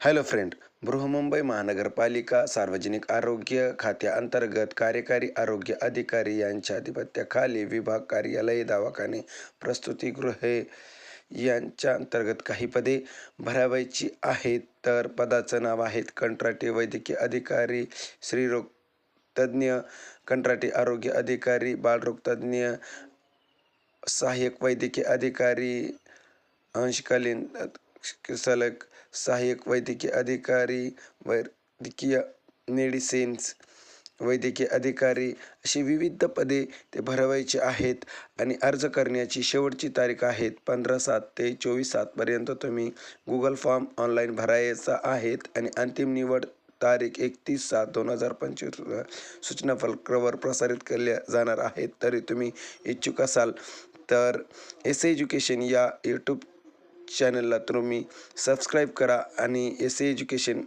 Hello friend Brihanmumbai महानगरपालिका सार्वजनिक आरोग्य खात्याअंतर्गत कार्यकारी आरोग्य अधिकारी यांच्या अधिपत्याखाली विभाग कार्यालय दवाखाने प्रस्तुतीगृहे यांच्या अंतर्गत काही पदे भरावायची आहेत. तर पदाचं नाव आहेत कंत्राटी वैद्यकीय अधिकारी स्त्रीरोग तज्ज्ञ कंत्राटी आरोग्य अधिकारी बालरोगतज्ज्ञ सहाय्यक वैद्यकीय अधिकारी अंशकालीन सलग सहाय्यक वैद्यकीय अधिकारी वैद्यकीय मेडिसिन्स वैद्यकीय अधिकारी अशी विविध पदे ते भरवायची आहेत आणि अर्ज करण्याची शेवटची तारीख आहेत पंधरा सात ते चोवीस सातपर्यंत तुम्ही गुगल फॉर्म ऑनलाईन भरायचा आहेत आणि अंतिम निवड तारीख एकतीस सात दोन हजार पंचवीस सूचना फलकावर प्रसारित केल्या जाणार आहेत. तरी तुम्ही इच्छुक असाल तर एस एज्युकेशन या यूट्यूब चॅनलला तुम्ही सबस्क्राईब करा आणि एस एज्युकेशन